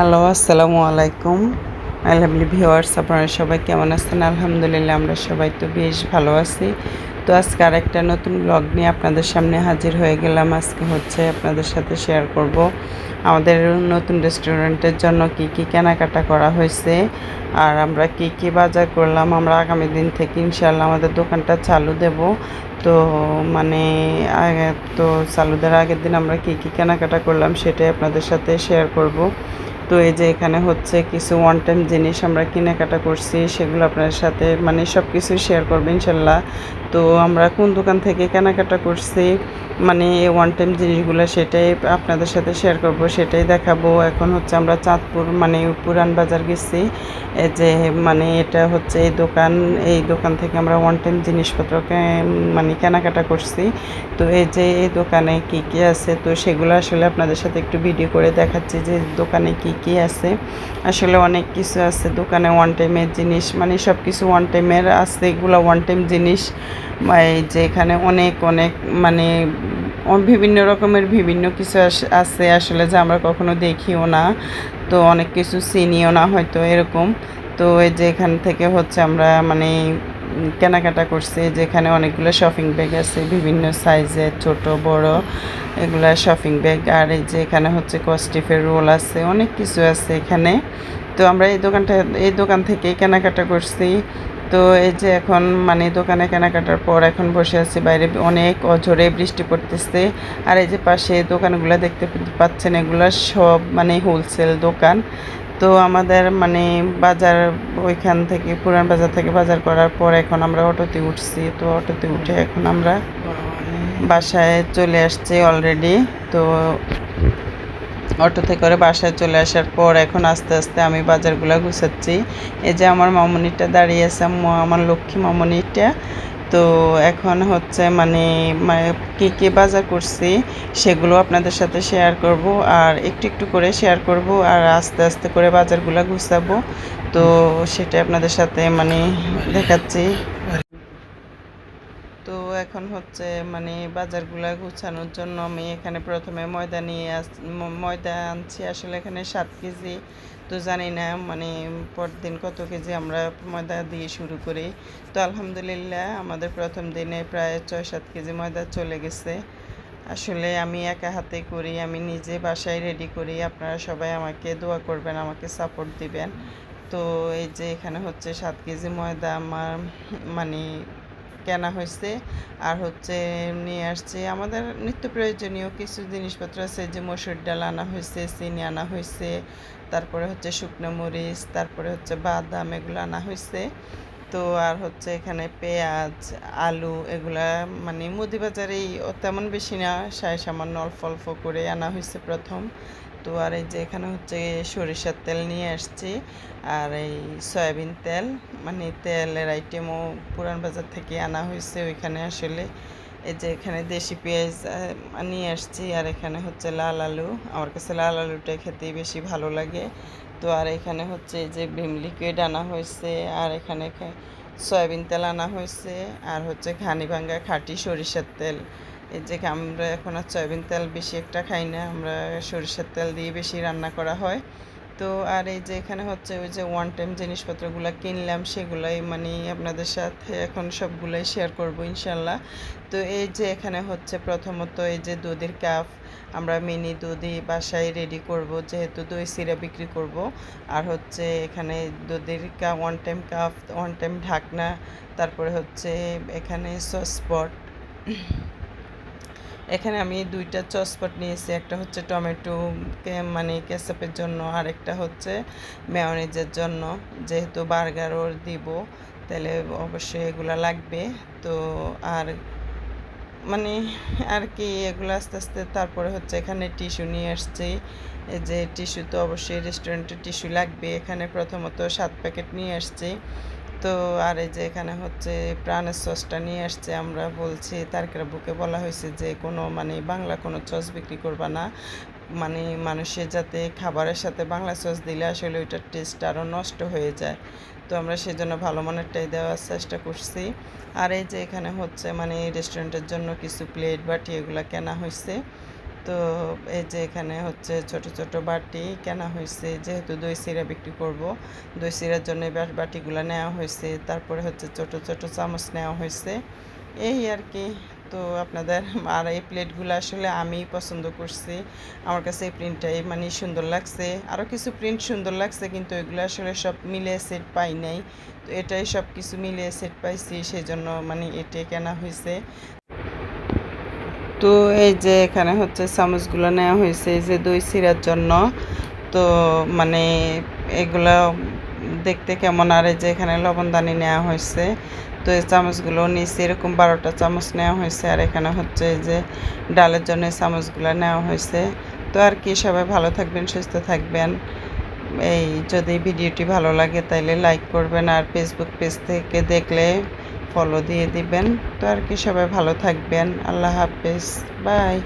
Hello, আসসালামু আলাইকুম। আলহামলি viewers আপনারা সবাই কেমন আছেন? আলহামদুলিল্লাহ, আমরা সবাই তো বেশ ভালো আছি। তো আজকে আর একটা নতুন ব্লগ নিয়ে আপনাদের সামনে হাজির হয়ে গেলাম। আজকে হচ্ছে আপনাদের সাথে শেয়ার করব। আমাদের নতুন রেস্টুরেন্টের জন্য কি কি কেনাকাটা করা হয়েছে আর আমরা কি কি বাজার করলাম, আমরা আগামী দিন থেকে ইনশাল্লাহ আমাদের দোকানটা চালু দেব। তো মানে তো চালু দেওয়ার আগের দিন আমরা কি কি কেনাকাটা করলাম সেটাই আপনাদের সাথে শেয়ার করব। তো এই যে এখানে হচ্ছে কিছু ওয়ান টাইম জিনিস আমরা কেনাকাটা করছি, সেগুলো আপনার সাথে মানে সব কিছু শেয়ার করব ইনশাল্লাহ। তো আমরা কোন দোকান থেকে কেনাকাটা করছি মানে এই ওয়ান টাইম জিনিসগুলো সেটাই আপনাদের সাথে শেয়ার করব, সেটাই দেখাবো। এখন হচ্ছে আমরা চাঁদপুর মানে পুরান বাজার গেছি। এই যে মানে এটা হচ্ছে এই দোকান এই দোকান থেকে আমরা ওয়ান টাইম জিনিসপত্র মানে কেনাকাটা করছি। তো এই যে এই দোকানে কি কি আছে, তো সেগুলো আসলে আপনাদের সাথে একটু ভিডিও করে দেখাচ্ছি যে দোকানে কি কি আছে? আসলে অনেক কিছু আছে, দোকানে ওয়ান টাইমের জিনিস মানে সব কিছু ওয়ান টাইমের আছে, এগুলো ওয়ান টাইম জিনিস। এই যে এখানে অনেক অনেক মানে বিভিন্ন রকমের বিভিন্ন কিছু আছে আসলে যে আমরা কখনো দেখিও না। তো অনেক কিছু চিনিও না হয়তো এরকম। তো এই যে এখান থেকে হচ্ছে আমরা মানে কেনাকাটা করছি, যেখানে অনেকগুলো শপিং ব্যাগ আছে, বিভিন্ন সাইজের ছোট, বড়, এগুলা শপিং ব্যাগ আর এই যে এখানে হচ্ছে কস্টিফের রোল আছে, অনেক কিছু আছে এখানে। তো আমরা এই দোকানটা, এই দোকান থেকেই কেনাকাটা করছি। তো এই যে এখন মানে দোকানে কেনাকাটার পর এখন বসে আছি, বাইরে অনেক অঝরে বৃষ্টি পড়তেছে। আর এই যে পাশে দোকানগুলো দেখতে পাচ্ছেন, এগুলো সব মানে হোলসেল দোকান। তো আমাদের মানে বাজার ওইখান থেকে, পুরান বাজার থেকে বাজার করার পর এখন আমরা অটোতে উঠছি। তো অটোতে উঠে এখন আমরা বাসায় চলে আসছি অলরেডি তো অটোতে করে বাসায় চলে আসার পর এখন আস্তে আস্তে আমি বাজারগুলো গুছাচ্ছি। এই যে আমার মামনিটা দাঁড়িয়ে আছে আমার লক্ষ্মী মামনিটা। তো এখন হচ্ছে মানে কে কী কী বাজার করছি সেগুলো আপনাদের সাথে শেয়ার করব আর একটু একটু করে শেয়ার করব আর আস্তে আস্তে করে বাজারগুলো গুছাবো। তো সেটা আপনাদের সাথে মানে দেখাচ্ছি। এখন হচ্ছে মানে বাজারগুলা গুছানোর জন্য আমি এখানে প্রথমে ময়দা নিয়ে আস ময়দা আনছি। আসলে এখানে সাত কেজি তো জানি না মানে পরদিন কত কেজি আমরা ময়দা দিয়ে শুরু করি। তো আলহামদুলিল্লাহ আমাদের প্রথম দিনে প্রায় ছয় সাত কেজি ময়দা চলে গেছে। আসলে আমি একা হাতে করি, আমি নিজে বাসায় রেডি করি। আপনারা সবাই আমাকে দোয়া করবেন, আমাকে সাপোর্ট দিবেন। তো এই যে এখানে হচ্ছে সাত কেজি ময়দা আমার মানে কেনা হয়েছে। আর হচ্ছে নিয়ে আসছে আমাদের নিত্য প্রয়োজনীয় কিছু জিনিসপত্র আছে যে মসুর ডাল আনা হয়েছে, চিনি আনা হয়েছে, তারপরে হচ্ছে শুকনো মরিচ, তারপরে হচ্ছে বাদাম, এগুলো আনা হয়েছে। তো আর হচ্ছে এখানে পেঁয়াজ, আলু এগুলা মানে মুদি বাজারেই তেমন বেশি না সায় সামান্য অল্প অল্প করে আনা হয়েছে প্রথম। তো আর এই যে এখানে হচ্ছে সরিষার তেল নিয়ে আসছি। আর এই সয়াবিন তেল মানে তেলের আইটেমও পুরান বাজার থেকে আনা হয়েছে ওইখানে আসলে। এই যে এখানে দেশি পেঁয়াজ নিয়ে আসছি। আর এখানে হচ্ছে লাল আলু। আমার কাছে লাল আলুটা খেতেই বেশি ভালো লাগে। তো আর এখানে হচ্ছে এই যে ভিম লিকুইড আনা হয়েছে। আর এখানে সয়াবিন তেল আনা হয়েছে। আর হচ্ছে ঘানি ভাঙ্গা খাঁটি সরিষার তেল। এই যে আমরা এখন আর সয়াবিন তেল বেশি একটা খাই না, আমরা সরিষার তেল দিয়ে বেশি রান্না করা হয়। তো আর এই যে এখানে হচ্ছে ওই যে ওয়ান টাইম জিনিসপত্রগুলো কিনলাম, সেগুলাই মানে আপনাদের সাথে এখন সবগুলাই শেয়ার করব ইনশাল্লাহ। তো এই যে এখানে হচ্ছে প্রথমত এই যে দুধের কাপ আমরা মিনি দুধই বাসায় রেডি করব, যেহেতু দই সিরা বিক্রি করব। আর হচ্ছে এখানে দুধের cup one time cup one time ঢাকনা, তারপরে হচ্ছে এখানে সসপট এখানে আমি দুইটা চসপট নিয়েছি, একটা হচ্ছে টমেটো মানে কেচাপের জন্য আর একটা হচ্ছে মেয়নিজের জন্য। যেহেতু বার্গারও দিব, তাহলে অবশ্যই এগুলা লাগবে। তো আর মানে আর কি, এগুলো আস্তে আস্তে তারপরে হচ্ছে এখানে টিস্যু নিয়ে আসছি। যে টিস্যু তো অবশ্যই রেস্টুরেন্টে টিস্যু লাগবে। এখানে প্রথমত সাত প্যাকেট নিয়ে আসছি। তো আর এই যে এখানে হচ্ছে প্রাণের সসটা নিয়ে আসছে, আমরা বলছি তারকের বুকে বলা হয়েছে যে কোনো মানে বাংলা কোনো সস বিক্রি করবা না। মানে মানুষের যাতে খাবারের সাথে বাংলা সস দিলে আসলে ওইটার টেস্ট আরও নষ্ট হয়ে যায়। তো আমরা সেই জন্য ভালো মানেরটাই দেওয়ার চেষ্টা করছি। আর এই যে এখানে হচ্ছে মানে রেস্টুরেন্টের জন্য কিছু প্লেট বাটি এগুলো কেনা হয়েছে তো এই যে এখানে হচ্ছে ছোট ছোট বাটি কেনা হয়েছে। যেহেতু দই সিরা বিক্রি করব, দই সিরার জন্য বাটিগুলো নেওয়া হয়েছে। তারপরে হচ্ছে ছোট ছোট চামচ নেওয়া হয়েছে। এই আর কি। তো আপনাদের, আর এই প্লেটগুলো আসলে আমি পছন্দ করছি। আমার কাছে এই প্রিন্টটাই মানে সুন্দর লাগছে। আরও কিছু প্রিন্ট সুন্দর লাগছে, কিন্তু এগুলো আসলে সব মিলে সেট পাই নাই। তো এটাই সব কিছু মিলে সেট পাইছি সেই জন্য মানে এটাই কেনা হয়েছে। তো এই যে এখানে হচ্ছে চামচগুলো নেওয়া হয়েছে, এই যে দই চিরার জন্য। তো মানে এগুলো দেখতে কেমন? আর এই যে এখানে লবণদানি নেওয়া হয়েছে। তো এই চামচগুলো নিচে এরকম বারোটা চামচ নেওয়া হয়েছে। আর এখানে হচ্ছে এই যে ডালের জন্য চামচগুলো নেওয়া হয়েছে। তো আর কি, সবাই ভালো থাকবেন, সুস্থ থাকবেন। এই যদি ভিডিওটি ভালো লাগে তাহলে লাইক করবেন। আর ফেসবুক পেজ থেকে দেখলে ফলো দিয়ে দিবেন। তো আর কি সবাই ভালো থাকবেন। আল্লাহ হাফেজ। বাই।